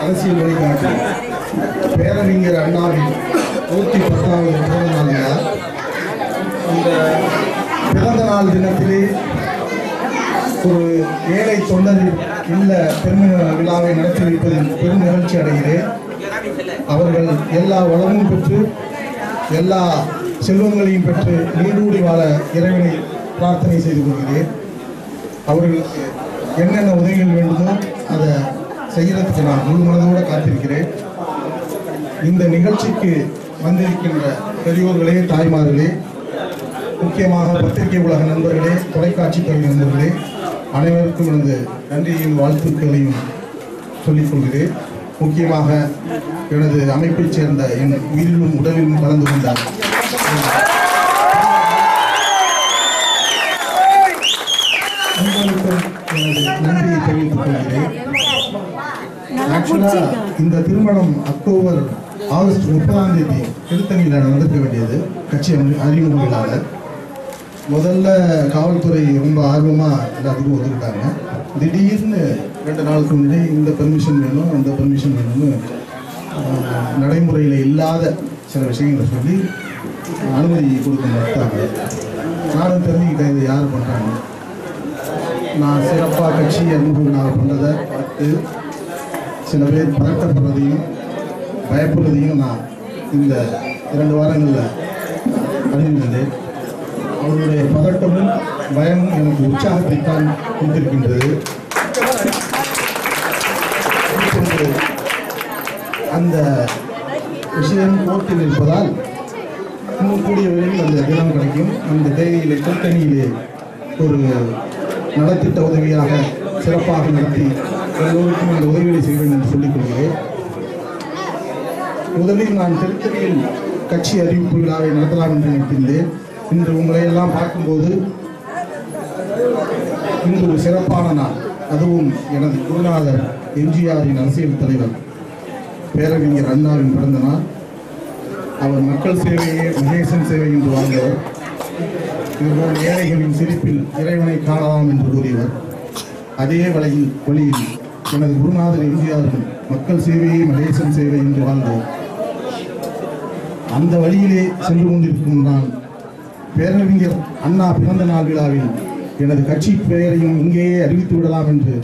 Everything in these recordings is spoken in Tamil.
அரசியல் வழிகாட்டி பேரறிஞர் அண்ணாவின் நூற்றி பத்தாவது பிறந்த நாள் விழா பிறந்த நாள் தினத்திலே ஒரு ஏழை தொண்டரின் இல்ல பெண் விழாவை நடத்தி வைப்பதில் பெரும் நிகழ்ச்சி அடைகிறேன். அவர்கள் எல்லா வளமும் பெற்று எல்லா செல்வங்களையும் பெற்று நீடூடி வாழ இறைவனை பிரார்த்தனை செய்து கொள்கிறேன். அவர்களுக்கு என்னென்ன உதவிகள் வேண்டுமோ அதை செய்கிறதுக்கு நான் முழு மனதோடு காத்திருக்கிறேன். இந்த நிகழ்ச்சிக்கு வந்திருக்கின்ற பெரியோர்களே தாய்மார்களே முக்கியமாக பத்திரிகை உலக நண்பர்களே தொலைக்காட்சி துறை நண்பர்களே அனைவருக்கும் எனது நன்றியையும் வாழ்த்துக்களையும் சொல்லிக் கொள்கிறேன். முக்கியமாக எனது அமைப்பைச் சேர்ந்த என் உயிரிலும் உடலிலும் கலந்து கொண்டார். எனது நன்றியை தெரிவித்துக் கொள்கிறேன். இந்த திருமணம் அக்டோபர் ஆகஸ்ட் முப்பதாம் தேதி திருத்தணியில் நடக்க வேண்டியது. கட்சி அறி- அறிமுக முதல்ல காவல்துறை ரொம்ப ஆர்வமாக எல்லாத்துக்கும் ஒதுக்கிட்டாங்க. திடீர்னு ரெண்டு நாளுக்கு முன்னாடி இந்த பெர்மிஷன் வேணும் அந்த பெர்மிஷன் வேணும்னு நடைமுறையில் இல்லாத சில விஷயங்களை சொல்லி அனுமதி கொடுக்க மறுத்தாங்க. நானும் தெரிஞ்சுக்கிட்டேன் இதை யார் பண்ணுறாங்க நான் சிறப்பாக கட்சி அனுபவம் விழா பண்ணதை பார்த்து சில பேர் பதட்டப்படுறதையும் பயப்படுறதையும் நான் இந்த இரண்டு வாரங்களில் அறிந்திருந்தேன் அவருடைய பதட்டமும் பயமும் எனக்கு உற்சாகத்தைத்தான் கொடுத்திருக்கின்றது. அந்த விஷயம் கோர்ட்டில் இருப்பதால் இன்னும் கூடிய விரைவில் அந்த தினம் கிடைக்கும். அந்த தேதியிலே கூட்டணியிலே ஒரு நலத்திட்ட உதவியாக சிறப்பாக நடத்தி எல்லோருக்கும் அந்த உதவிகளை செய்வேன் என்று சொல்லிக் கொள்கிறேன். முதலில் நான் திருத்தணியில் கட்சி அறிவிப்பு விழாவை நடத்தலாம் என்று நினைத்திருந்தேன். இன்று உங்களை எல்லாம் பார்க்கும்போது இன்று ஒரு சிறப்பான நாள். அதுவும் எனது குருநாதர் எம்ஜிஆரின் அரசியல் தலைவர் பேரறிஞர் அண்ணாவின் பிறந்த நாள். அவர் மக்கள் சேவையே மகேசன் சேவை என்று வாழ்ந்தவர். இதுபோல் ஏழைகளின் சிரிப்பில் இறைவனை காணலாம் என்று கூறியவர். அதே வழியில் வழியில் எனது குருநாதர் எம்ஜிஆரும் மக்கள் சேவையே மகேசன் சேவை என்று வாழ்ந்தவர். அந்த வழியிலே சென்று கொண்டிருக்கும் நான் பேரறிஞர் அண்ணா பிறந்த நாள் விழாவில் எனது கட்சி பெயரையும் இங்கேயே அறிவித்து விடலாம் என்று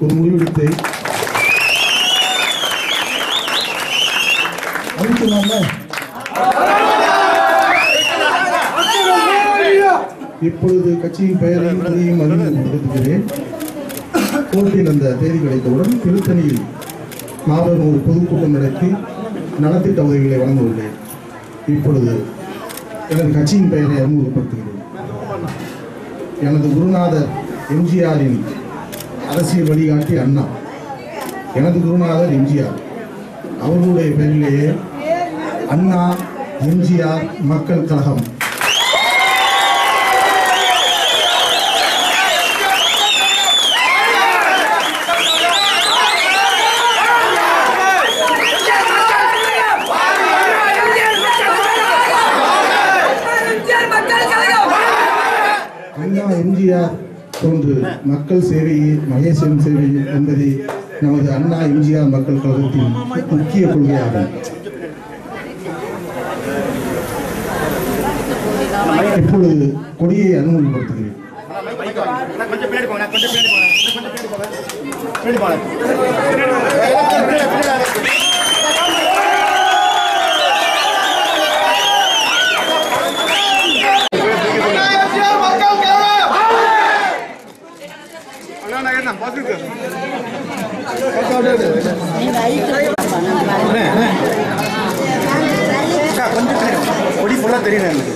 ஒரு முடிவெடுத்து அறிவிக்கலாம்ல? இப்பொழுது கட்சியின் பெயரையும் கொடியையும் அறிமுகப்படுத்துகிறேன் கோர்ட்டில் அந்த தேதி கிடைத்தவுடன் திருத்தணியில் மாபெரும் ஒரு பொதுக்கூட்டம் நடத்தி நலத்திட்ட உதவிகளை வழங்க உள்ளேன். இப்பொழுது எனது கட்சியின் பெயரை அறிமுகப்படுத்துகிறேன். எனது குருநாதர் எம்ஜிஆரின் அரசியல் வழிகாட்டி அண்ணா. எனது குருநாதர் எம்ஜிஆர். அவர்களுடைய பெயரிலேயே அண்ணா எம்ஜிஆர் மக்கள் கழகம் அண்ணா தோன்று மக்கள் சேவையே மகேசன் சேவை என்பதே நமது அண்ணா எம்ஜிஆர் மக்கள் கழகத்தின் முக்கிய கொள்கையாகும். இப்பொழுது கொடியை அனுமதிப்படுத்துகிறேன். கொஞ்சம் கொஞ்சம் பின்னாடி கொடி ஃபுல்லாக தெரியும் எனக்கு